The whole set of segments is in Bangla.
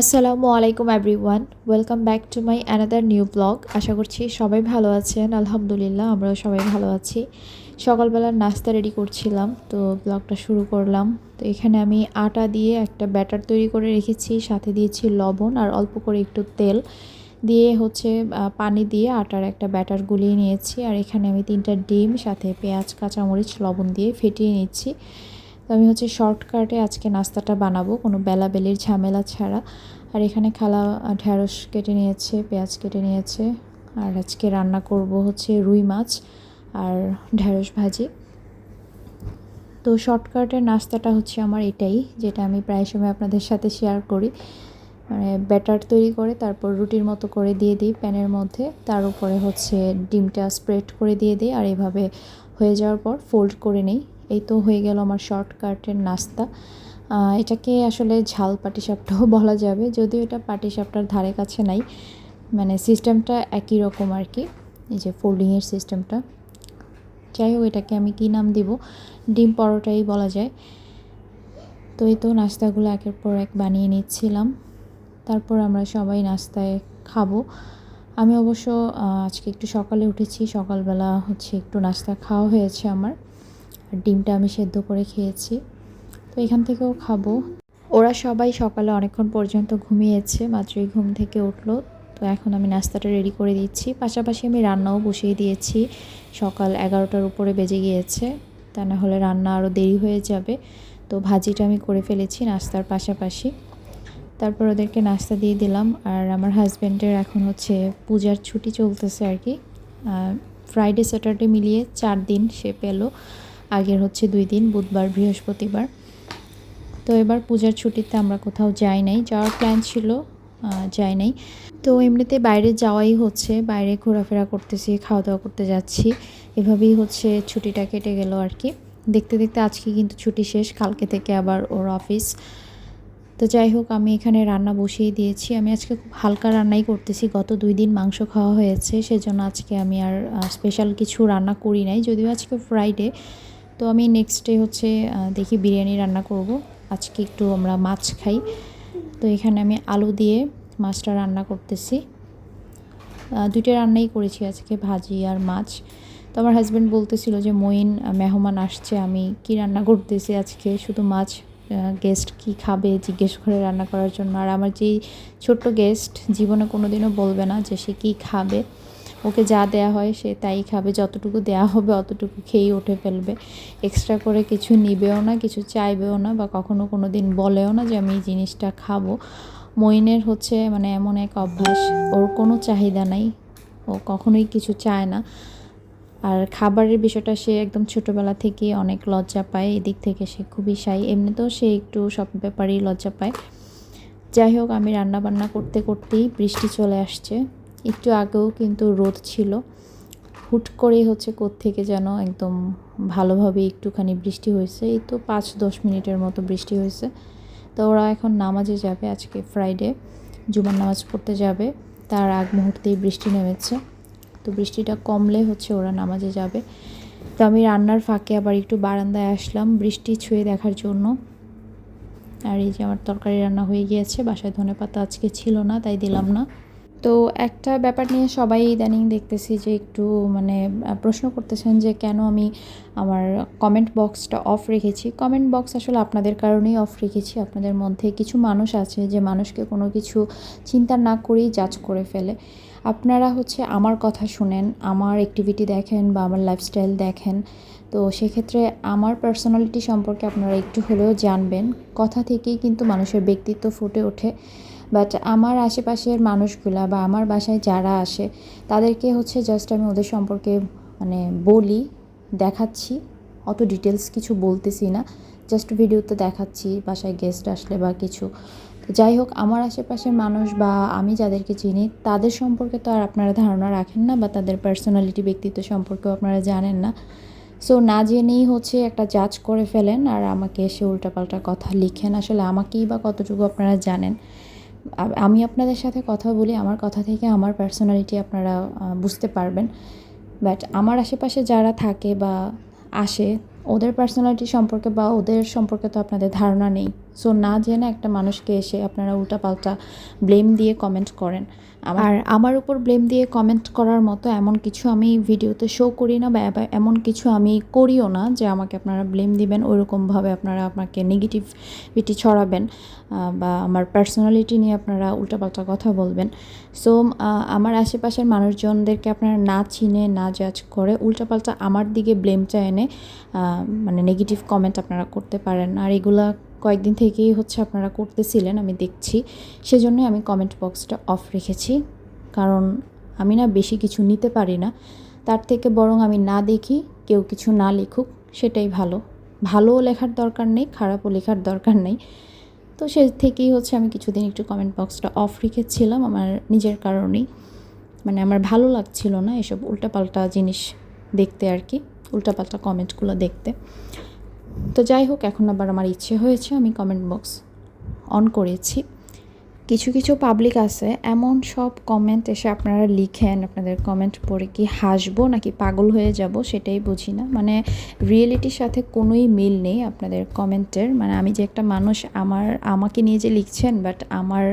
আসসালামু আলাইকুম everyone welcome back to my another new blog আশা করছি সবাই ভালো আছেন। আলহামদুলিল্লাহ, আমরাও সবাই ভালো আছি। সকালবেলার নাস্তা রেডি করছিলাম, তো ব্লগটা শুরু করলাম। তো এখানে আমি আটা দিয়ে একটা ব্যাটার তৈরি করে রেখেছি, সাথে দিয়েছি লবণ আর অল্প করে একটু তেল। দিয়ে হচ্ছে পানি দিয়ে আটার একটা ব্যাটার গুলিয়ে নিয়েছি। আর এখানে আমি তিনটা ডিম, সাথে পেঁয়াজ, কাঁচামরিচ, লবণ দিয়ে ফেটিয়ে নিচ্ছি। তো আমি হচ্ছে শর্টকাটে আজকে নাস্তাটা বানাবো, কোনো বেলাবেলির ঝামেলা ছাড়া। আর এখানে খালা ঢ্যাঁড়স কেটে নিয়েছে, পেঁয়াজ কেটে নিয়েছে। আর আজকে রান্না করব হচ্ছে রুই মাছ আর ঢ্যাঁড়স ভাজি। তো শর্টকাটের নাস্তাটা হচ্ছে আমার এটাই, যেটা আমি প্রায় সময় আপনাদের সাথে শেয়ার করি। মানে ব্যাটার তৈরি করে, তারপর রুটির মতো করে দিয়ে দিই প্যানের মধ্যে। তার উপরে হচ্ছে ডিমটা স্প্রেড করে দিয়ে দিই, আর এভাবে হয়ে যাওয়ার পর ফোল্ড করে নিই। এই তো হয়ে গেল আমার শর্টকাটের নাস্তা। এটাকে আসলে ঝাল পাটিসাপটাও বলা যাবে, যদিও এটা পাটিসাপটার ধারে কাছে নাই। মানে সিস্টেমটা একই রকম আর কি, এই যে ফোল্ডিংয়ের সিস্টেমটা যাই হোক, এটাকে আমি কী নাম দিব? ডিম পরোটাই বলা যায়। তো এই তো নাস্তাগুলো একের পর এক বানিয়ে নিচ্ছিলাম। তারপর আমরা সবাই নাস্তায় খাব। আমি অবশ্য আজকে একটু সকালে উঠেছি, সকালবেলা হচ্ছে একটু নাস্তা খাওয়া হয়েছে আমার। ডিমটা আমি সেদ্ধ করে খেয়েছি। তো এখান থেকেও খাব। ওরা সবাই সকালে অনেকক্ষণ পর্যন্ত ঘুমিয়েছে, মাত্রই ঘুম থেকে উঠল। তো এখন আমি নাস্তাটা রেডি করে দিচ্ছি। পাশাপাশি আমি রান্নাও বসিয়ে দিয়েছি। সকাল এগারোটার উপরে বেজে গিয়েছে। তা না হলে রান্না আরও দেরি হয়ে যাবে। তো ভাজিটা আমি করে ফেলেছি নাস্তার পাশাপাশি। তারপর ওদেরকে নাস্তা দিয়ে দিলাম। আর আমার হাজব্যান্ডের এখন হচ্ছে পূজার ছুটি চলতেছে আর কি। ফ্রাইডে স্যাটারডে মিলিয়ে চার দিন সে পেল। আগের হচ্ছে দুই দিন, বুধবার, বৃহস্পতিবার। তো এবার পূজার ছুটিতে আমরা কোথাও যাই নাই। যাওয়ার প্ল্যান ছিল যাই নাই। তো এমনিতে বাইরে যাওয়াই হচ্ছে, বাইরে ঘোরাফেরা করতেছি খাওয়া দাওয়া করতে যাচ্ছি। এভাবেই হচ্ছে ছুটিটা কেটে গেল আর কি। দেখতে দেখতে আজকে কিন্তু ছুটি শেষ, কালকে থেকে আবার ওর অফিস তো যাই হোক, আমি এখানে রান্না বসিয়ে দিয়েছি। আমি আজকে খুব হালকা রান্নাই করতেছি। গত দুই দিন মাংস খাওয়া হয়েছে, সেজন্য আজকে আমি আর স্পেশাল কিছু রান্না করি নাই। যদিও আজকে ফ্রাইডে তো আমি নেক্সট ডে হচ্ছে দেখি বিরিয়ানি রান্না করব। আজকে একটু আমরা মাছ খাই। তো এখানে আমি আলু দিয়ে মাছটা রান্না করতেছি। দুইটা রান্নাই করেছি আজকে, ভাজি আর মাছ। তো আমার হাজব্যান্ড বলতেছিল যে মইন মেহমান আসছে, আমি কি রান্না করতেছি আজকে? শুধু মাছ গেস্ট কি খাবে? জিজ্ঞেস করে রান্না করার জন্য। আর আমার যেই ছোট্ট গেস্ট জীবনে কোনো দিনও বলবে না যে সে কী খাবে। ওকে যা দেয়া হয় সে তাই খাবে, যতটুকু দেয়া হবে অতটুকু খেয়েই উঠে ফেলবে। এক্সট্রা করে কিছু নিবেও না, কিছু চাইবেও না বা কখনো কোনো দিন বলেও না যে আমি এই জিনিসটা খাব। মইনের হচ্ছে মানে এমন এক অভ্যাস, ওর কোনো চাহিদা নাই, ও কখনোই কিছু চায় না। আর খাবারের বিষয়টা সে একদম ছোটোবেলা থেকে অনেক লজ্জা পায়, এদিক থেকে সে খুবই সাই। এমনিতেও সে একটু সব ব্যাপারেই লজ্জা পায়। যাই হোক, আমি রান্না বান্না করতে করতেই বৃষ্টি চলে আসছে। একটু আগেও কিন্তু রোদ ছিল। হুট করেই হচ্ছে থেকে যেন একদম ভালোভাবে একটুখানি বৃষ্টি হয়েছে। এই তো পাঁচ দশ মিনিটের মতো বৃষ্টি হয়েছে। তো ওরা এখন নামাজে যাবে আজকে ফ্রাইডে জুমার নামাজ পড়তে যাবে। তার আগ মুহূর্তেই বৃষ্টি নেমেছে। তো বৃষ্টিটা কমলে হচ্ছে ওরা নামাজে যাবে। তো আমি রান্নার ফাঁকে আবার একটু বারান্দায় আসলাম বৃষ্টি ছুঁয়ে দেখার জন্য। আর এই যে আমার তরকারি রান্না হয়ে গিয়েছে, বাসায় ধনে পাতা আজকে ছিল না, তাই দিলাম না। তো একটা ব্যাপার নিয়ে সবাই ইদানিং দেখতেছি যে একটু মানে প্রশ্ন করতেছেন যে কেন আমি আমার কমেন্ট বক্সটা অফ রেখেছি। কমেন্ট বক্স আসলে আপনাদের কারণেই অফ রেখেছি। আপনাদের মধ্যে কিছু মানুষ আছে যে মানুষকে কোনো কিছু চিন্তা না করেই জাজ করে ফেলে। আপনারা হচ্ছে আমার কথা শুনেন, আমার অ্যাক্টিভিটি দেখেন বা আমার লাইফস্টাইল দেখেন। তো সেক্ষেত্রে আমার পার্সোনালিটি সম্পর্কে আপনারা একটু হলেও জানবেন। কথা থেকেই কিন্তু মানুষের ব্যক্তিত্ব ফুটে ওঠে। বাট আমার আশেপাশের মানুষগুলা বা আমার বাসায় যারা আসে, তাদেরকে হচ্ছে জাস্ট আমি ওদের সম্পর্কে মানে বলি, দেখাচ্ছি। অত ডিটেলস কিছু বলতেছি না। জাস্ট ভিডিওতে দেখাচ্ছি, বাসায় গেস্ট আসলে বা কিছু। যাই হোক, আমার আশেপাশের মানুষ বা আমি যাদেরকে চিনি, তাদের সম্পর্কে তো আর আপনারা ধারণা রাখেন না বা তাদের পার্সোনালিটি ব্যক্তিত্ব সম্পর্কেও আপনারা জানেন না। সো না জেনেই হচ্ছে একটা জাজ করে ফেলেন আর আমাকে এসে উল্টাপাল্টা কথা লিখেন। আসলে আমাকেই বা কতটুকু আপনারা জানেন। আমি আপনাদের সাথে কথা বলি, আমার কথা থেকে আমার পার্সোনালিটি আপনারা বুঝতে পারবেন। বাট আমার আশেপাশে যারা থাকে বা আসে, ওদের পার্সোনালিটি সম্পর্কে বা ওদের সম্পর্কে তো আপনাদের ধারণা নেই। সো না জেনে একটা মানুষকে এসে আপনারা উল্টাপাল্টা ব্লেম দিয়ে কমেন্ট করেন। আর আমার উপর ব্লেম দিয়ে কমেন্ট করার মতো এমন কিছু আমি ভিডিওতে শো করি না বা এমন কিছু আমি করিও না যে আমাকে আপনারা ব্লেম দিবেন, ওইরকমভাবে আপনারা আমাকে নেগেটিভিটি ছড়াবেন বা আমার পার্সোনালিটি নিয়ে আপনারা উল্টাপাল্টা কথা বলবেন। সো আমার আশেপাশের মানুষজনদেরকে আপনারা না চিনে, না জাজ করে উল্টাপাল্টা আমার দিকে ব্লেমটা এনে মানে নেগেটিভ কমেন্ট আপনারা করতে পারেন। আর এগুলা কয়েকদিন থেকেই হচ্ছে আপনারা করতেছিলেন, আমি দেখছি। সেজন্যই আমি কমেন্ট বক্সটা অফ রেখেছি। কারণ আমি না বেশি কিছু নিতে পারি না। তার থেকে বরং আমি না দেখি, কেউ কিছু না লিখুক, সেটাই ভালো। ভালোও লেখার দরকার নেই, খারাপও লেখার দরকার নেই। তো সে থেকেই হচ্ছে আমি কিছুদিন একটু কমেন্ট বক্সটা অফ রেখেছিলাম, আমার নিজের কারণেই। মানে আমার ভালো লাগছিল না এসব উল্টাপাল্টা জিনিস দেখতে আর কি, উল্টাপাল্টা কমেন্টগুলো দেখতে। তো যাই হোক, এখন আবার আমার ইচ্ছে হয়েছে আমি কমেন্ট বক্স অন করেছি। কিছু কিছু পাবলিক আছে, এমন সব কমেন্ট এসে আপনারা লিখেন, আপনাদের কমেন্ট পড়ে কি হাসবো নাকি পাগল হয়ে যাব সেটাই বুঝি না। মানে রিয়েলিটির সাথে কোনোই মিল নেই আপনাদের কমেন্টের মানে আমি যে একটা মানুষ, আমার, আমাকে নিয়ে যে লিখছেন বাট আমার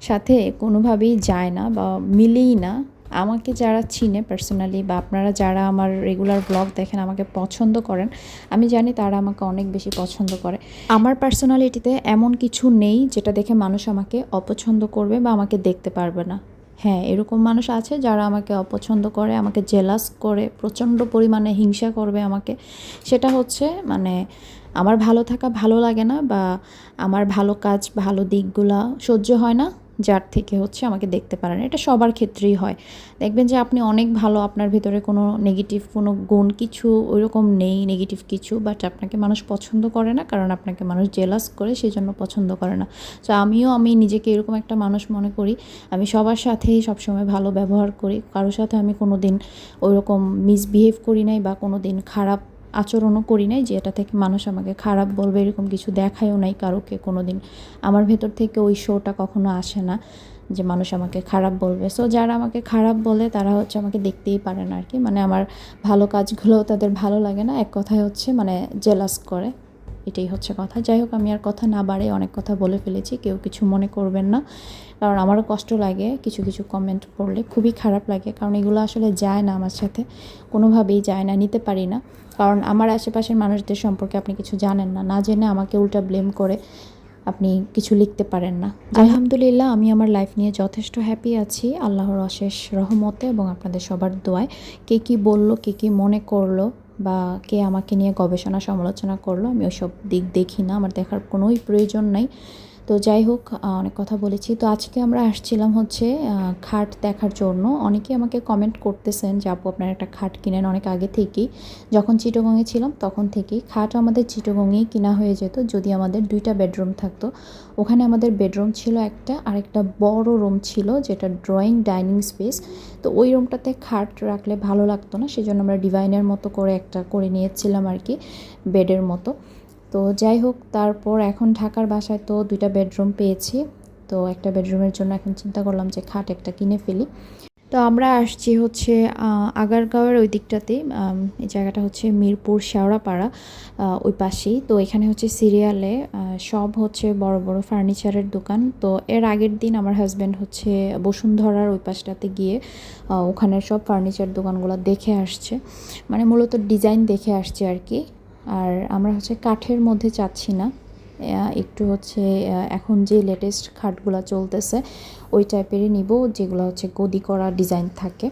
সাথে কোনোভাবেই যায় না বা মিলেই না। আমাকে যারা চিনে পার্সোনালি বা আপনারা যারা আমার রেগুলার ব্লগ দেখেন, আমাকে পছন্দ করেন, আমি জানি তারা আমাকে অনেক বেশি পছন্দ করে। আমার পার্সোনালিটিতে এমন কিছু নেই যেটা দেখে মানুষ আমাকে অপছন্দ করবে বা আমাকে দেখতে পারবে না। হ্যাঁ এরকম মানুষ আছে যারা আমাকে অপছন্দ করে, আমাকে জেলাস করে, প্রচণ্ড পরিমাণে হিংসা করবে আমাকে। সেটা হচ্ছে মানে আমার ভালো থাকা ভালো লাগে না বা আমার ভালো কাজ, ভালো দিকগুলা সহ্য হয় না। যার থেকে হচ্ছে আমাকে দেখতে পারেন। এটা সবার ক্ষেত্রেই হয়। দেখবেন যে আপনি অনেক ভালো, আপনার ভিতরে কোনো নেগেটিভ কোনো গুণ কিছু ওইরকম নেই নেগেটিভ কিছু বাট আপনাকে মানুষ পছন্দ করে না, কারণ আপনাকে মানুষ জেলাস করে সেই জন্য পছন্দ করে না। তো আমিও, আমি নিজেকে এরকম একটা মানুষ মনে করি। আমি সবার সাথেই সবসময় ভালো ব্যবহার করি। কারোর সাথে আমি কোনো দিন ওইরকম মিসবিহেভ করি নাই বা কোনো দিন খারাপ আচরণও করি নাই যে এটা থেকে মানুষ আমাকে খারাপ বলবে, এরকম কিছু দেখায়ও নাই কারোকে কোনো দিন আমার ভেতর থেকে ওই শোটা কখনো আসে না যে মানুষ আমাকে খারাপ বলবে। সো যারা আমাকে খারাপ বলে, তারা হচ্ছে আমাকে দেখতেই পারে না আর কি। মানে আমার ভালো কাজগুলোও তাদের ভালো লাগে না। এক কথায় হচ্ছে মানে জেলাস করে। এটাই হচ্ছে কথা। যাই হোক, আমি আর কথা না বাড়ে অনেক কথা বলে ফেলেছি, কেউ কিছু মনে করবেন না। কারণ আমারও কষ্ট লাগে কিছু কিছু কমেন্ট পড়লে, খুবই খারাপ লাগে। কারণ এগুলো আসলে যায় না আমার সাথে, কোনোভাবেই যায় না, নিতে পারি না। কারণ আমার আশেপাশের মানুষদের সম্পর্কে আপনি কিছু জানেন না না জেনে আমাকে উল্টা ব্লেম করে আপনি কিছু লিখতে পারেন না। আলহামদুলিল্লাহ, আমি আমার লাইফ নিয়ে যথেষ্ট হ্যাপি আছি। আল্লাহর অশেষ রহমতে এবং আপনাদের সবার দোয়ায়। কে কী বলল, কে কী মনে করল বা কে আমাকে নিয়ে গবেষণা সমালোচনা করল, আমি ওইসব দিক দেখি না, আমার দেখার কোনোই প্রয়োজন নাই। তো যাই হোক অনেক কথা বলেছি। তো আজকে আমরা আসছিলাম হচ্ছে খাট দেখার জন্য। অনেকেই আমাকে কমেন্ট করতেছেন যে, আপু, আপনার একটা খাট কিনেন অনেক আগে থেকেই। যখন চিটগংয়ে ছিলাম, তখন থেকেই খাট আমাদের চিটগংয়েই কিনা হয়ে যেত, যদি আমাদের দুইটা বেডরুম থাকতো। ওখানে আমাদের বেডরুম ছিল একটা আর একটা বড় রুম ছিল, যেটা ড্রয়িং ডাইনিং স্পেস তো ওই রুমটাতে খাট রাখলে ভালো লাগতো না, সেজন্য আমরা ডিভাইনের মতো করে একটা করে নিয়েছিলাম আর কি বেডের মতো। তো যাই হোক, তারপর এখন ঢাকার বাসায় তো দুইটা বেডরুম পেয়েছি। তো একটা বেডরুমের জন্য এখন চিন্তা করলাম যে খাট একটা কিনে ফেলি। তো আমরা আসছি হচ্ছে আগারগাঁওয়ের ওই দিকটাতে এই জায়গাটা হচ্ছে মিরপুর শেওড়াপাড়া ওই পাশেই। তো এখানে হচ্ছে সিরিয়ালে সব হচ্ছে বড় বড় ফার্নিচারের দোকান। তো এর আগের দিন আমার হাজব্যান্ড হচ্ছে বসুন্ধরার ওই পাশটাতে গিয়ে ওখানের সব ফার্নিচার দোকানগুলো দেখে আসছে। মানে মূলত ডিজাইন দেখে আসছে আর কি। আর আমরা হচ্ছে কাঠের মধ্যে চাচ্ছি না। একটু হচ্ছে এখন যে লেটেস্ট খাটগুলো চলতেছে, ওই টাইপেরই নিব, যেগুলো হচ্ছে গদি করা ডিজাইন থাকে।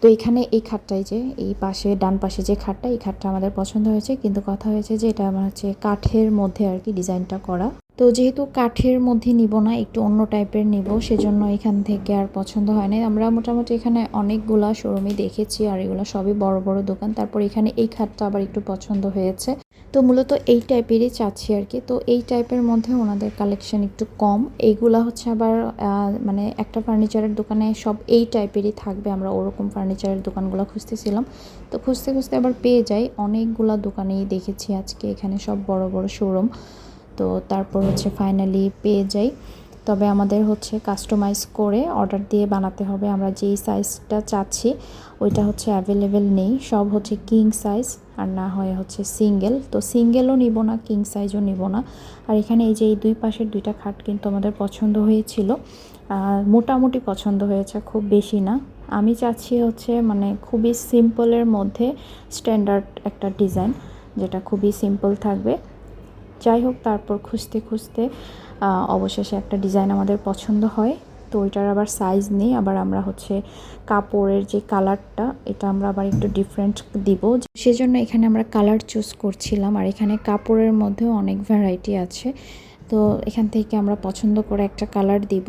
তো এখানে এই খাটটাই যে, এই পাশে, ডান পাশে যে খাটটা, এই খাটটা আমাদের পছন্দ হয়েছে। কিন্তু কথা হয়েছে যে, এটা আমার হচ্ছে কাঠের মধ্যে আর কি ডিজাইনটা করা। তো যেহেতু কাঠের মধ্যে নিব না, একটু অন্য টাইপের নিব, সেজন্য এখান থেকে আর পছন্দ হয় না। আমরা মোটামুটি এখানে অনেকগুলা শোরুমই দেখেছি আর এগুলো সবই বড় বড় দোকান। তারপর এখানে এই খাটটা আবার একটু পছন্দ হয়েছে। তো মূলত এই টাইপেরই চাচ্ছি আর কি। তো এই টাইপের মধ্যে ওনাদের কালেকশন একটু কম। এইগুলা হচ্ছে আবার মানে একটা ফার্নিচারের দোকানে সব এই টাইপেরই থাকবে। আমরা ওরকম ফার্নিচারের দোকানগুলো খুঁজতেছিলাম। তো খুঁজতে খুঁজতে আবার পেয়ে যাই। অনেকগুলা দোকানেই দেখেছি আজকে এখানে সব বড় বড় শোরুম। তো তারপর হচ্ছে ফাইনালি পেয়ে যাই। তবে আমাদের হচ্ছে কাস্টমাইজ করে অর্ডার দিয়ে বানাতে হবে। আমরা যেই সাইজটা চাচ্ছি, ওইটা হচ্ছে অ্যাভেলেবেল নেই। সব হচ্ছে কিং সাইজ আর না হয় হচ্ছে সিঙ্গেল তো সিঙ্গেলও নিব না কিং সাইজও নিব না। আর এখানে এই যে এই দুই পাশের দুইটা খাট কিন্তু আমাদের পছন্দ হয়েছিল। মোটামুটি পছন্দ হয়েছে, খুব বেশি না। আমি চাচ্ছি হচ্ছে মানে খুবই সিম্পলের মধ্যে স্ট্যান্ডার্ড একটা ডিজাইন যেটা খুবই সিম্পল থাকবে। যাই হোক, তারপর খুঁজতে খুঁজতে অবশেষে একটা ডিজাইন আমাদের পছন্দ হয়। তো ওইটার আবার সাইজ নেই। আবার আমরা হচ্ছে কাপড়ের যে কালারটা এটা আমরা আবার একটু ডিফারেন্ট দিব। সেজন্য এখানে আমরা কালার চুজ করছিলাম। আর এখানে কাপড়ের মধ্যেও অনেক ভ্যারাইটি আছে। তো এখান থেকে আমরা পছন্দ করে একটা কালার দিব।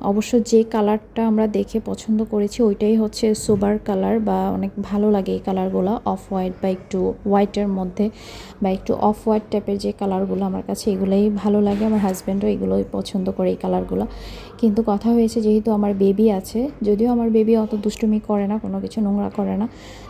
অবশ্য যে কালারটা আমরা দেখে পছন্দ করেছি, ওইটাই হচ্ছে সোবার কালার বা অনেক ভালো লাগে এই কালারগুলো, অফ হোয়াইট বা একটু হোয়াইটের মধ্যে বা একটু অফ হোয়াইট টাইপের যে কালারগুলো আমার কাছে এগুলোই ভালো লাগে। আমার হাজব্যান্ডও এগুলোই পছন্দ করে এই কালারগুলো। কিন্তু কথা হয়েছে যেহেতু আমার বেবি আছে, যদিও আমার বেবি অত দুষ্টুমি করে না, কোনো কিছু নোংরা করে না,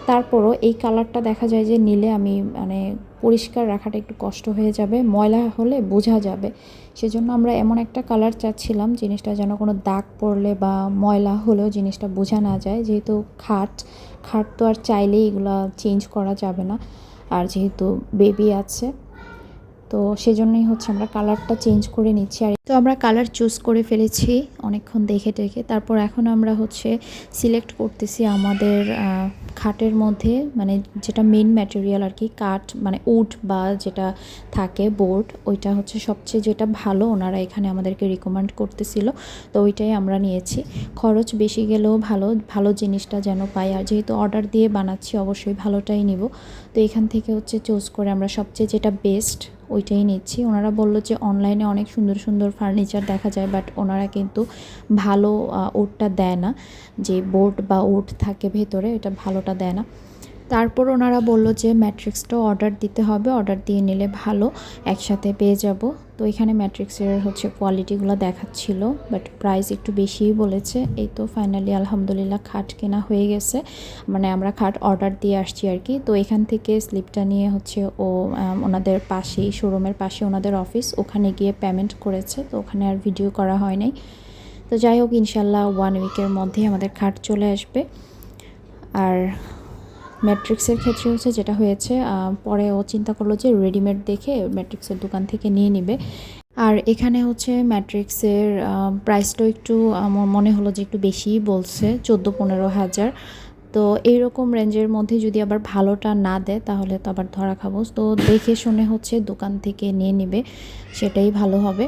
তারপরও এই কালারটা দেখা যায় যে নিলে আমি মানে পরিষ্কার রাখাটা একটু কষ্ট হয়ে যাবে, ময়লা হলে বোঝা যাবে। সেজন্য আমরা এমন একটা কালার চাচ্ছিলাম, জিনিসটা যেন কোনো দাগ পড়লে বা ময়লা হলেও জিনিসটা বোঝা না যায়। যেহেতু খাট খাট তো আর চাইলেই এগুলো চেঞ্জ করা যাবে না। আর যেহেতু বেবি আছে তো সেজন্যই হচ্ছে আমরা কালারটা চেঞ্জ করে নিচ্ছি। আর তো আমরা কালার চুজ করে ফেলেছি অনেকক্ষণ দেখে টেকে তারপর এখন আমরা হচ্ছে সিলেক্ট করতেছি আমাদের খাটের মধ্যে মানে যেটা মেন ম্যাটেরিয়াল আর কি, কাঠ মানে উড বা যেটা থাকে বোর্ড ওইটা হচ্ছে সবচেয়ে যেটা ভালো। ওনারা এখানে আমাদেরকে রিকমেন্ড করতেছিল, তো ওইটাই আমরা নিয়েছি। খরচ বেশি গেলেও ভালো ভালো জিনিসটা যেন পাই। আর যেহেতু অর্ডার দিয়ে বানাচ্ছি, অবশ্যই ভালোটাই নিব। তো এখান থেকে হচ্ছে চুজ করে আমরা সবচেয়ে যেটা বেস্ট ওইটাই নিচ্ছি। ওনারা বলল যে অনলাইনে অনেক সুন্দর সুন্দর ফার্নিচার দেখা যায় বাট ওনারা কিন্তু ভালো ওটটা দেয় না। যে বোর্ড বা ওট থাকে ভেতরে, এটা ভালোটা দেয় না। তারপর ওনারা বলল যে ম্যাট্রিক্সটাও অর্ডার দিতে হবে। অর্ডার দিয়ে নিলে ভালো। একসাথে পেয়ে যাব। তো এখানে ম্যাট্রিক্সের হচ্ছে কোয়ালিটিগুলো দেখাচ্ছিল, বাট প্রাইস একটু বেশিই বলেছে। এই তো ফাইনালি আলহামদুলিল্লাহ খাট কেনা হয়ে গেছে। মানে আমরা খাট অর্ডার দিয়ে আসছি আর কি। তো এখান থেকে স্লিপটা নিয়ে হচ্ছে ও ওনাদের পাশেই শোরুমের পাশে ওনাদের অফিস, ওখানে গিয়ে পেমেন্ট করেছে। তো ওখানে আর ভিডিও করা হয় নাই। তো যাই হোক ইনশাল্লাহ ওয়ান উইকের মধ্যেই আমাদের খাট চলে আসবে। আর ম্যাট্রিক্সের ক্ষেত্রে হচ্ছে যেটা হয়েছে পরে ও চিন্তা করল যে রেডিমেড দেখে ম্যাট্রিক্সের দোকান থেকে নিয়ে নিবে। আর এখানে হচ্ছে ম্যাট্রিক্সের প্রাইসটাও একটু আমার মনে হলো যে একটু বেশিই বলছে, চোদ্দ পনেরো হাজার। তো এইরকম রেঞ্জের মধ্যে যদি আবার ভালোটা না দেয়, তাহলে তো আবার ধরা খাব। তো দেখে শুনে হচ্ছে দোকান থেকে নিয়ে নিবে, সেটাই ভালো হবে।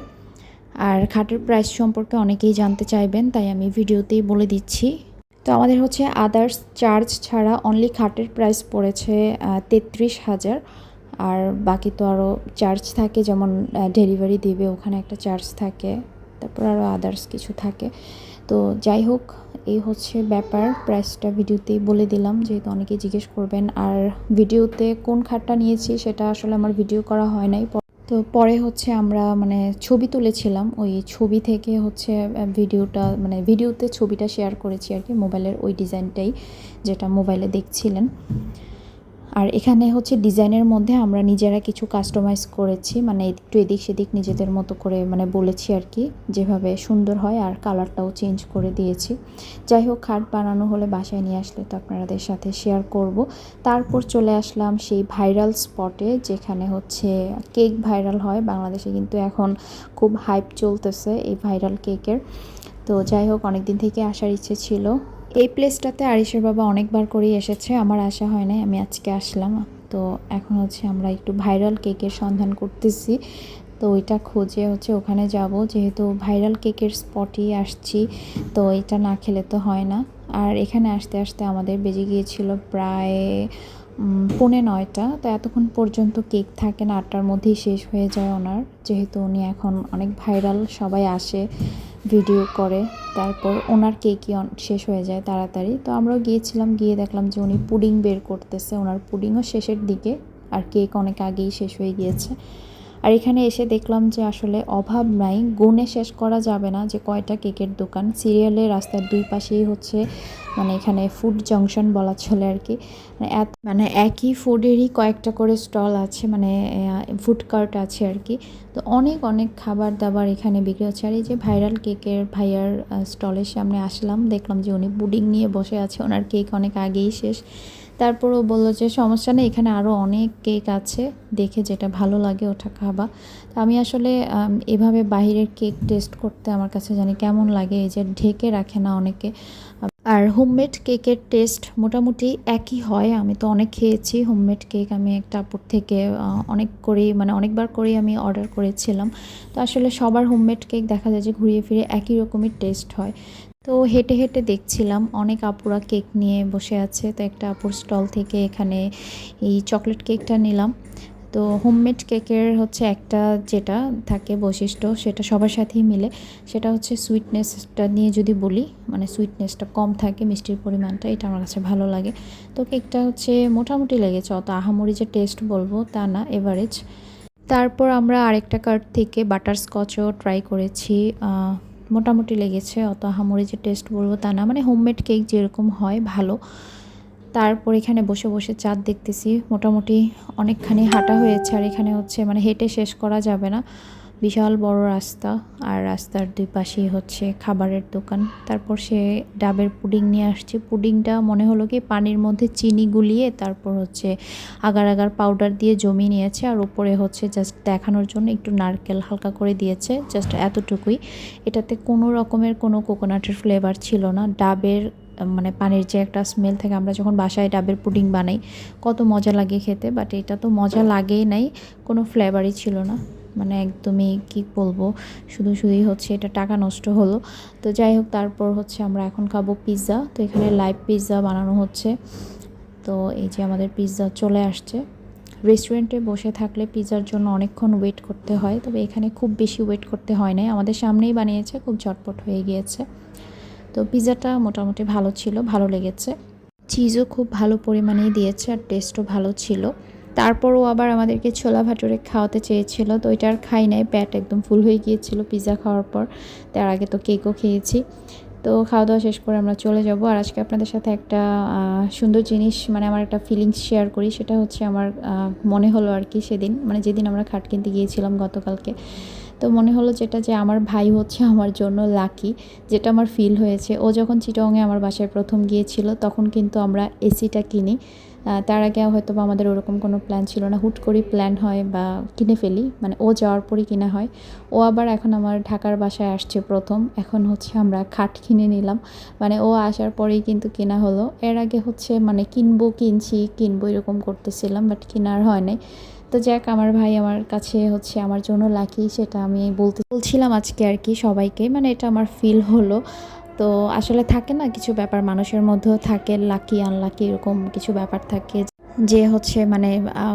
আর খাটের প্রাইস সম্পর্কে অনেকেই জানতে চাইবেন, তাই আমি ভিডিওতেই বলে দিচ্ছি। তো আমাদের হচ্ছে আদার্স চার্জ ছাড়া অনলি খাটের প্রাইস পড়েছে তেত্রিশ হাজার। আর বাকি তো আরও চার্জ থাকে, যেমন ডেলিভারি দেবে, ওখানে একটা চার্জ থাকে। তারপর আরও আদার্স কিছু থাকে। তো যাই হোক, এই হচ্ছে ব্যাপার। প্রাইসটা ভিডিওতেই বলে দিলাম, যেহেতু অনেকে জিজ্ঞেস করবেন। আর ভিডিওতে কোন খাটটা নিয়েছি, সেটা আসলে আমার ভিডিও করা হয় নাই। তো পরে হচ্ছে আমরা মানে ছবি তুলেছিলাম, ওই ছবি থেকে হচ্ছে ভিডিওটা মানে ভিডিওতে ছবিটা শেয়ার করেছি আর কি, মোবাইলের ওই ডিজাইনটাই যেটা মোবাইলে দেখছিলেন। আর এখানে হচ্ছে ডিজাইনের মধ্যে আমরা নিজেরা কিছু কাস্টমাইজ করেছি মানে একটু এদিক সেদিক নিজেদের মতো করে মানে বলেছি আর কি, যেভাবে সুন্দর হয় আর কালারটাও চেঞ্জ করে দিয়েছি। যাই হোক, খাট বানানো হলে বাসায় নিয়ে আসলে তো আপনাদের সাথে শেয়ার করব। তারপর চলে আসলাম সেই ভাইরাল স্পটে যেখানে হচ্ছে কেক ভাইরাল হয়। বাংলাদেশে কিন্তু এখন খুব হাইপ চলতেছে এই ভাইরাল কেকের তো যাই হোক অনেক দিন থেকে আসার ইচ্ছে ছিল। এই প্লেসটাতে আরিসের বাবা অনেকবার করেই এসেছে, আমার আশা হয় নাই, আমি আজকে আসলাম। তো এখন হচ্ছে আমরা একটু ভাইরাল কেকের সন্ধান করতেছি। তো ওইটা খুঁজে হচ্ছে ওখানে যাব, যেহেতু ভাইরাল কেকের স্পটই আসছি, তো এটা না খেলে তো হয় না। আর এখানে আসতে আসতে আমাদের বেজে গিয়েছিল প্রায় পৌনে নয়টা। তো এতক্ষণ পর্যন্ত কেক থাকে না, আটটার মধ্যেই শেষ হয়ে যায় ওনার। যেহেতু উনি এখন অনেক ভাইরাল সবাই আসে। ভিডিও করে, তারপর ওনার কেকই শেষ হয়ে যায় তাড়াতাড়ি। তো আমরাও গিয়েছিলাম, গিয়ে দেখলাম যে উনি পুডিং বের করতেছে। ওনার পুডিংও শেষের দিকে, আর কেক অনেক আগেই শেষ হয়ে গিয়েছে। আর এখানে এসে দেখলাম যে আসলে অভাব নাই, গুণে শেষ করা যাবে না যে কয়টা কেকের দোকান। সিরিয়ালে রাস্তার দুই পাশেই হচ্ছে মানে এখানে ফুড জংশন বলা চলে আর কি। মানে মানে একই ফুডেরই কয়েকটা করে স্টল আছে মানে ফুড কার্ট আছে আর কি। তো অনেক অনেক খাবার দাবার এখানে বিক্রি হচ্ছে। আর এই যে ভাইরাল কেকের ভাইয়ার স্টলের সামনে আসলাম, দেখলাম যে উনি পুডিং নিয়ে বসে আছে। ওনার কেক অনেক আগেই শেষ। তারপরও বলল যে, সমস্যা নেই, এখানে আরও অনেক কেক আছে, দেখে যেটা ভালো লাগে ওটা খাবা। তো আমি আসলে এভাবে বাইরের কেক টেস্ট করতে আমার কাছে জানি কেমন লাগে, এই যে ঢেকে রাখে না অনেকে। আর হোমমেড কেকের টেস্ট মোটামুটি একই হয়, আমি তো অনেক খেয়েছি, হোমমেড কেক আমি একটা আপুর থেকে অনেক করেই মানে অনেকবার করেই আমি অর্ডার করেছিলাম। তো আসলে সবার হোমমেড কেক দেখা যায় যে, ঘুরিয়ে ফিরে একই রকমের টেস্ট হয়। তো হেঁটে হেঁটে দেখছিলাম, অনেক আপুরা কেক নিয়ে বসে আছে। তো একটা আপুর স্টল থেকে এখানে এই চকলেট কেকটা নিলাম। তো হোমমেড কেকের হচ্ছে একটা যেটা থাকে বৈশিষ্ট্য, সেটা সবার সাথেই মিলে। সেটা হচ্ছে সুইটনেসটা নিয়ে যদি বলি মানে সুইটনেসটা কম থাকে মিষ্টির পরিমাণটা, এটা আমার কাছে ভালো লাগে। তো কেকটা হচ্ছে মোটামুটি লেগেছে, অত আহামরি যে টেস্ট বলব তা না, এভারেজ। তারপর আমরা আরেকটা কার্ট থেকে বাটার স্কচও ট্রাই করেছি মোটামুটি লেগেছে, অত আহামরি যে টেস্ট বলব তা না। মানে হোমমেড কেক যেরকম হয়, ভালো। তারপর এখানে বসে বসে চাঁদ দেখতেছি। মোটামুটি অনেকখানি হাঁটা হয়েছে, আর এখানে হচ্ছে মানে হেঁটে শেষ করা যাবে না। বিশাল বড় রাস্তা, আর রাস্তার দুই পাশেই হচ্ছে খাবারের দোকান। তারপর সে ডাবের পুডিং নিয়ে আসছে। পুডিংটা মনে হলো কি পানির মধ্যে চিনি গুলিয়ে তারপর হচ্ছে আগার আগার পাউডার দিয়ে জমি নিয়েছে, আর উপরে হচ্ছে জাস্ট দেখানোর জন্য একটু নারকেল হালকা করে দিয়েছে জাস্ট এতটুকুই। এটাতে কোনো রকমের কোনো কোকোনাটের ফ্লেভার ছিল না। ডাবের মানে পানির যে একটা স্মেল থাকে, আমরা যখন বাসায় ডাবের পুডিং বানাই, কত মজা লাগে খেতে বাট এটা তো মজা লাগেই নাই, কোনো ফ্লেভারই ছিল না। মানে একদমই কি বলব, শুধু শুধুই হচ্ছে এটা টাকা নষ্ট হলো। তো যাই হোক, তারপর হচ্ছে আমরা এখন খাব পিৎজা তো এখানে লাইভ পিৎজা বানানো হচ্ছে। তো এই যে আমাদের পিৎজা চলে আসছে। রেস্টুরেন্টে বসে থাকলে পিৎজার জন্য অনেকক্ষণ ওয়েট করতে হয়, তবে এখানে খুব বেশি ওয়েট করতে হয় নাই। আমাদের সামনেই বানিয়েছে, খুব ঝটপট হয়ে গিয়েছে। তো পিৎজাটা মোটামুটি ভালো ছিল, ভালো লেগেছে। চিজও খুব ভালো পরিমাণেই দিয়েছে আর টেস্টও ভালো ছিল। তারপরও আবার আমাদেরকে ছোলা ভাটুরে খাওয়াতে চেয়েছিল, তো ওইটা আর খাই নাই প্যাট একদম ফুল হয়ে গিয়েছিল পিৎজা খাওয়ার পর। তার আগে তো কেকও খেয়েছি। তো খাওয়া দাওয়া শেষ করে আমরা চলে যাব। আর আজকে আপনাদের সাথে একটা সুন্দর জিনিস মানে আমার একটা ফিলিংস শেয়ার করি, সেটা হচ্ছে আমার মনে হলো আর কি সেদিন মানে যেদিন আমরা খাট কিনতে গিয়েছিলাম গতকালকে। তো মনে হলো যেটা যে আমার ভাই হচ্ছে আমার জন্য লাকি যেটা আমার ফিল হয়েছে। ও যখন চিটংয়ে আমার বাসায় প্রথম গিয়েছিল, তখন কিন্তু আমরা এসিটা কিনি। তার আগে হয়তো বা আমাদের ওরকম কোনো প্ল্যান ছিল না। হুট করেই প্ল্যান হয় বা কিনে ফেলি। মানে ও যাওয়ার পরই কিনা হয়। ও আবার এখন আমার ঢাকার বাসায় আসছে প্রথম। এখন হচ্ছে আমরা খাট কিনে নিলাম। মানে ও আসার পরেই কিন্তু কেনা হলো। এর আগে হচ্ছে মানে কিনবো, কিনছি, কিনবো এরকম করতেছিলাম বাট কেনার হয় নাই। তো যাক, আমার ভাই আমার কাছে হচ্ছে আমার জন্য লাকি সেটা আমি বলতে বলছিলাম আজকে আর কি সবাইকে মানে এটা আমার ফিল হলো। তো আসলে থাকে না, কিছু ব্যাপার মানুষের মধ্যেও থাকে লাকি আনলাকি এরকম কিছু ব্যাপার থাকে। যে হচ্ছে মানে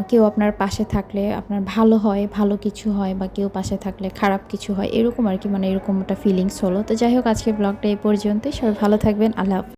কেউ আপনার পাশে থাকলে আপনার ভালো হয়, ভালো কিছু হয়, বা কেউ পাশে থাকলে খারাপ কিছু হয়, এরকম আর কি মানে এরকম একটা ফিলিংস হলো। তো যাই হোক আজকে ব্লগটা এই পর্যন্তই। সবাই ভালো থাকবেন, আল্লাহ।